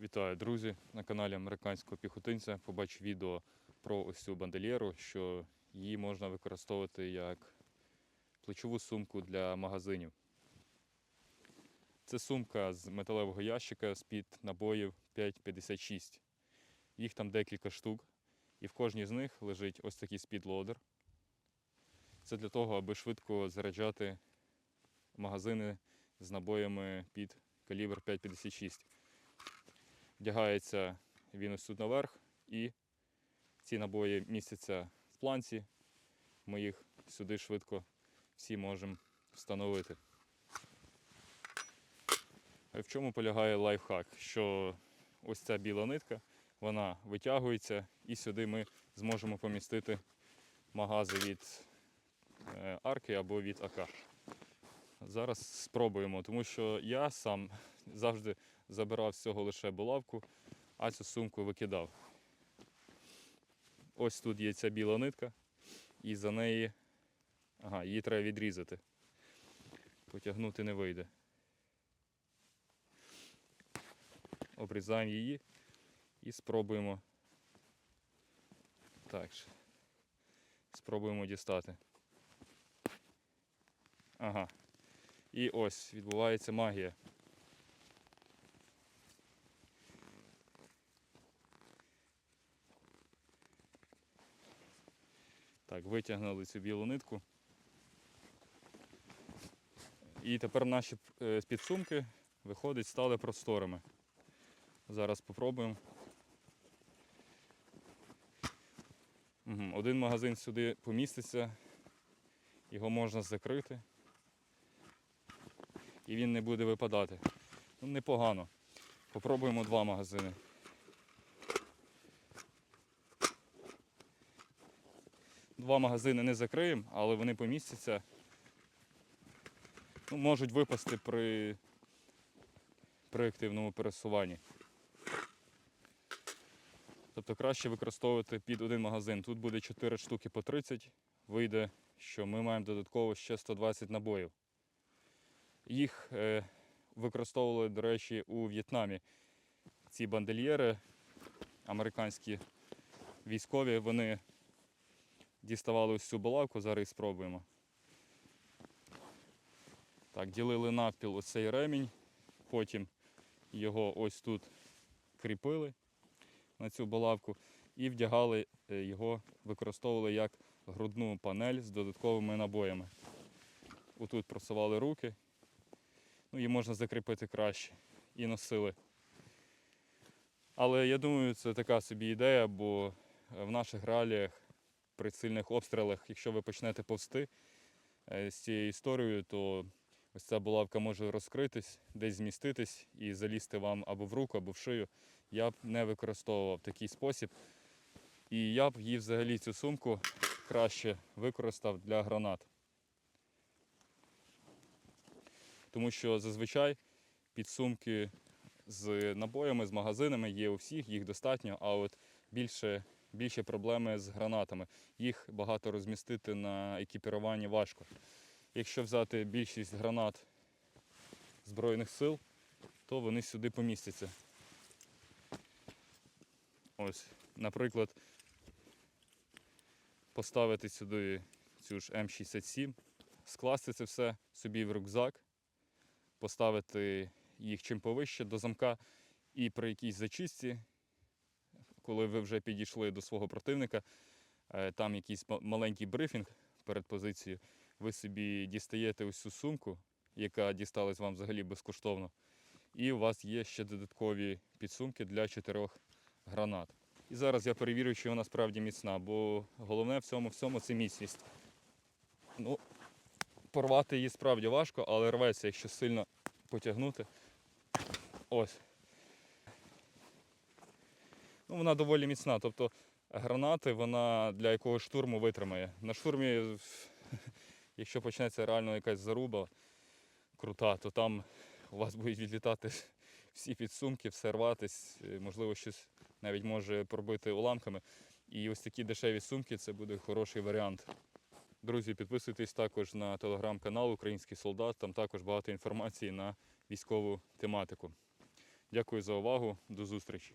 Вітаю, друзі! На каналі американського піхотинця побачив відео про ось цю бандельєру, що її можна використовувати як плечову сумку для магазинів. Це сумка з металевого ящика з-під набоїв 5,56. Їх там декілька штук, і в кожній з них лежить ось такий спідлодер. Це для того, аби швидко заряджати магазини з набоями під калібр 5,56 вдягається він ось тут наверх, і ці набої містяться в планці. Ми їх сюди швидко всі можемо встановити. В чому полягає лайфхак? Що ось ця біла нитка, вона витягується, і сюди ми зможемо помістити магази від е, арки або від АК. Зараз спробуємо, тому що я сам завжди забирав з цього лише булавку, а цю сумку викидав. Ось тут є ця біла нитка, і за неї ага, її треба відрізати. Потягнути не вийде. Обрізаємо її і спробуємо. Так, ж. спробуємо дістати. Ага. І ось відбувається магія. Так, витягнули цю білу нитку. І тепер наші е, підсумки виходить, стали просторими. Зараз спробуємо. Один магазин сюди поміститься, його можна закрити і він не буде випадати. Ну, непогано. Попробуємо два магазини. Два магазини не закриємо, але вони помістяться. Ну, можуть випасти при, при активному пересуванні. Тобто краще використовувати під один магазин. Тут буде 4 штуки по 30, вийде, що ми маємо додатково ще 120 набоїв. Їх е, використовували, до речі, у В'єтнамі. Ці бандельєри, американські військові, вони діставали ось цю балавку, зараз і спробуємо. Так, ділили навпіл оцей ремінь, потім його ось тут кріпили на цю балавку і вдягали е, його, використовували як грудну панель з додатковими набоями. Отут просували руки, ну, її можна закріпити краще і носили. Але я думаю, це така собі ідея, бо в наших реаліях при сильних обстрілах, якщо ви почнете повсти е, з цією історією, то ось ця булавка може розкритись, десь зміститись і залізти вам або в руку, або в шию. Я б не використовував такий спосіб. І я б її взагалі цю сумку краще використав для гранат. Тому що зазвичай підсумки з набоями, з магазинами є у всіх, їх достатньо, а от більше, більше проблеми з гранатами. Їх багато розмістити на екіпіруванні важко. Якщо взяти більшість гранат Збройних сил, то вони сюди помістяться. Ось, наприклад, поставити сюди цю ж М67, скласти це все собі в рюкзак, поставити їх чим повище до замка і при якійсь зачистці, коли ви вже підійшли до свого противника, е, там якийсь маленький брифінг перед позицією, ви собі дістаєте ось цю сумку, яка дісталась вам взагалі безкоштовно, і у вас є ще додаткові підсумки для чотирьох гранат. І зараз я перевірю, чи вона справді міцна, бо головне в цьому всьому це міцність. Ну, порвати її справді важко, але рветься, якщо сильно потягнути. Ось. Ну, вона доволі міцна. Тобто гранати вона для якогось штурму витримає. На штурмі, якщо почнеться реально якась заруба крута, то там у вас будуть відлітати всі підсумки, все рватись, е, можливо, щось навіть може пробити уламками. І ось такі дешеві сумки це буде хороший варіант. Друзі, підписуйтесь також на телеграм-канал Український солдат. Там також багато інформації на військову тематику. Дякую за увагу. До зустрічі.